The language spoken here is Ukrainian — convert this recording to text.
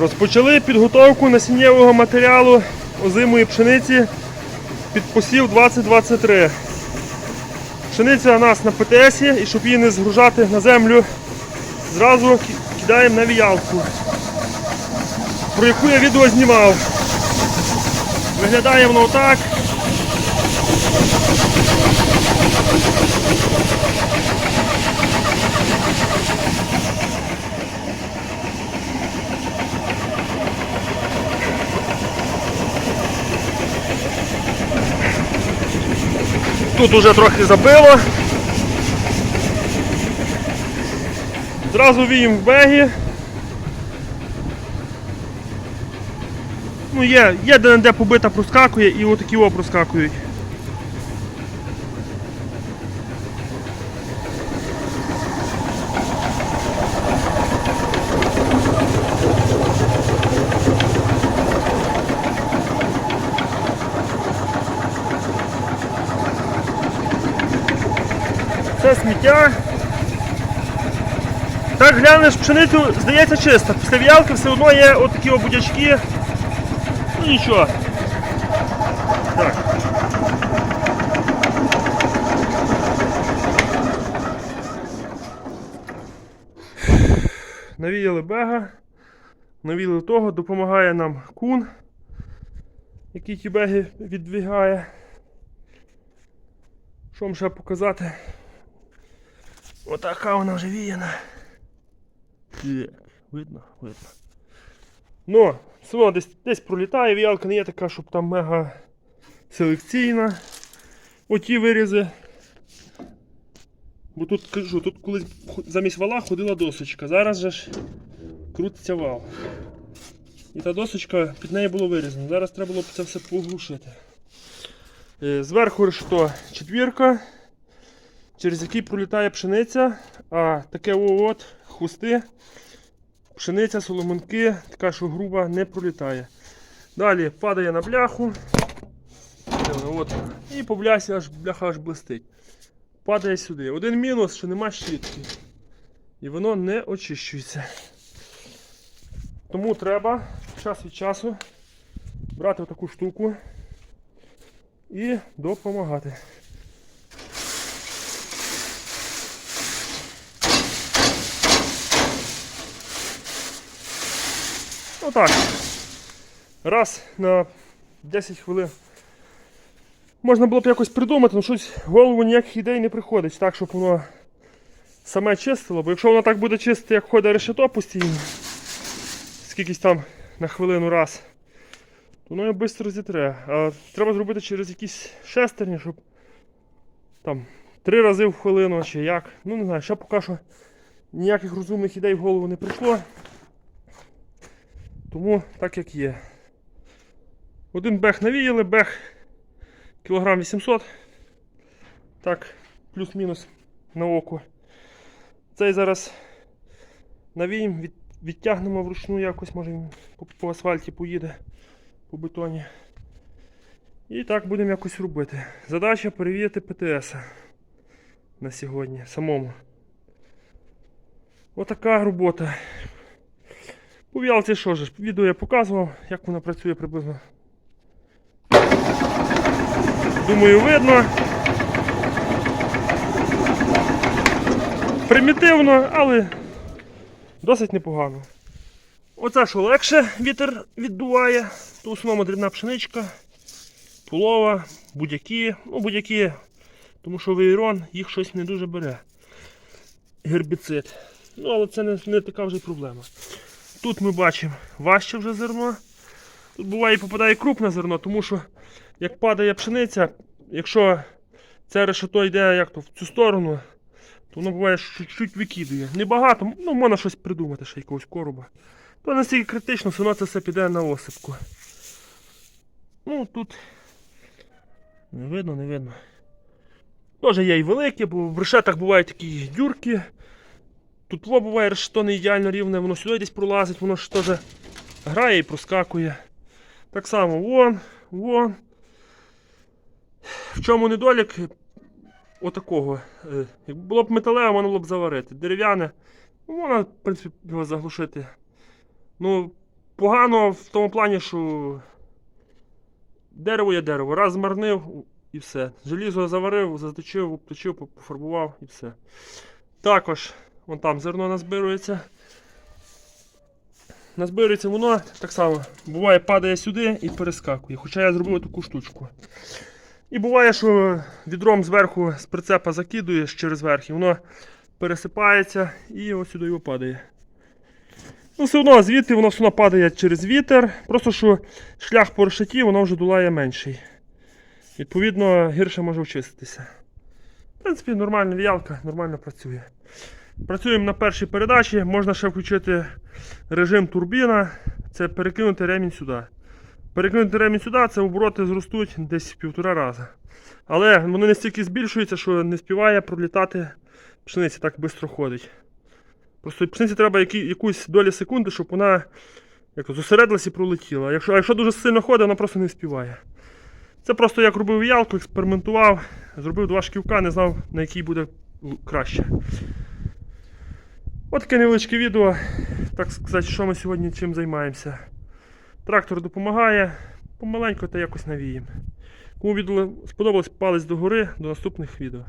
Розпочали підготовку насіннєвого матеріалу озимої пшениці під посів 2023. Пшениця у нас на ПТС, і щоб її не згружати на землю, зразу кидаємо на віялку, про яку я відео знімав. Виглядає воно так. Тут уже трохи забило. Зразу віємо в бегі. Ну є, є де побита проскакує і отакі о проскакують. Сміття. Так глянеш пшеницю, здається чисто. Після в'ялки все одно є отакі обудячки. Ну нічого. Так. Навіяли бега. Навіяли того, допомагає нам кун, який ті беги віддвигає. Що вам ще показати? Отака вона вже віяна. Видно, видно. Ну, все одно десь, десь пролітає, віялка не є така, щоб там мега селекційна. Оті вирізи. Бо тут кажу, тут колись замість вала ходила досочка. Зараз же ж крутиться вал. І та досочка під нею було вирізано. Зараз треба було це все поглушити. Е, Зверху решето четвірка, через який пролітає пшениця, а таке от хвости, пшениця, соломинки, така, що груба, не пролітає. Далі падає на бляху. От. І по блясі аж бляха аж блистить. Падає сюди. Один мінус, що нема щітки. І воно не очищується. Тому треба час від часу брати отаку штуку і допомагати. Отак. Раз на 10 хвилин. Можна було б якось придумати, але щось в голову ніяких ідей не приходить, так, щоб воно саме чистило. Бо якщо воно так буде чистити, як ходить решето постійно, скількись там на хвилину раз, то воно його швидко зітре. А треба зробити через якісь шестерні, щоб там три рази в хвилину чи як. Ну не знаю, ще поки що ніяких розумних ідей в голову не прийшло. Тому так як є. Один бег навіяли, бег кілограм 800. Так, плюс-мінус на око. Цей зараз навіємо, від, відтягнемо вручну якось, може він по, по асфальті поїде, по бетоні. І так будемо якось робити. Задача перевірити ПТС на сьогодні самому. Отака робота. По в'ялці що ж, відео я показував, як вона працює приблизно. Думаю, видно. Примітивно, але досить непогано. Оце що легше вітер віддуває, то в основному дрібна пшеничка, полова, будь-які, ну будь-які, тому що вейрон їх щось не дуже бере. Гербіцид. Ну, але це не, не така вже й проблема. Тут ми бачимо важче вже зерно. Тут буває і попадає крупне зерно, тому що як падає пшениця, якщо це решето йде як то в цю сторону, то воно буває що чуть-чуть викидує. Небагато, ну можна щось придумати, ще якогось короба. То настільки критично, все одно це все піде на осипку. Ну тут не видно, не видно. Теж є і великі, бо в решетах бувають такі дюрки. Тут буває решето не ідеально рівне, воно сюди десь пролазить, воно ж теж грає і проскакує. Так само вон, вон. В чому недолік отакого. Е, Якби було б металеве, можна було б заварити. Дерев'яне, ну, можна, в принципі, його заглушити. Ну, погано в тому плані, що дерево є дерево. Раз змарнив і все. Желізо заварив, заточив, обточив, пофарбував і все. Також, вон там зерно назбирується. Назбирується воно так само. Буває, падає сюди і перескакує. Хоча я зробив таку штучку. І буває, що відром зверху з прицепа закидуєш через верх, і воно пересипається і ось сюди його падає. Ну, все одно звідти воно все одно падає через вітер. Просто що шлях по решеті воно вже долає менший. Відповідно, гірше може очиститися. В принципі, нормальна віялка, нормально працює. Працюємо на першій передачі, можна ще включити режим турбіна, це перекинути ремінь сюди. Перекинути ремінь сюди, це обороти зростуть десь в півтора рази. Але вони настільки збільшуються, що не співає пролітати пшениця так швидко ходить. Просто пшениці треба які, якусь долі секунди, щоб вона як зосередилась і пролетіла. Якщо, а якщо дуже сильно ходить, вона просто не співає. Це просто як робив ялку, експериментував, зробив два шківка, не знав, на який буде краще. От таке невеличке відео, так сказати, що ми сьогодні чим займаємося. Трактор допомагає, помаленьку та якось навіємо. Кому відео сподобалось, палець догори, до наступних відео.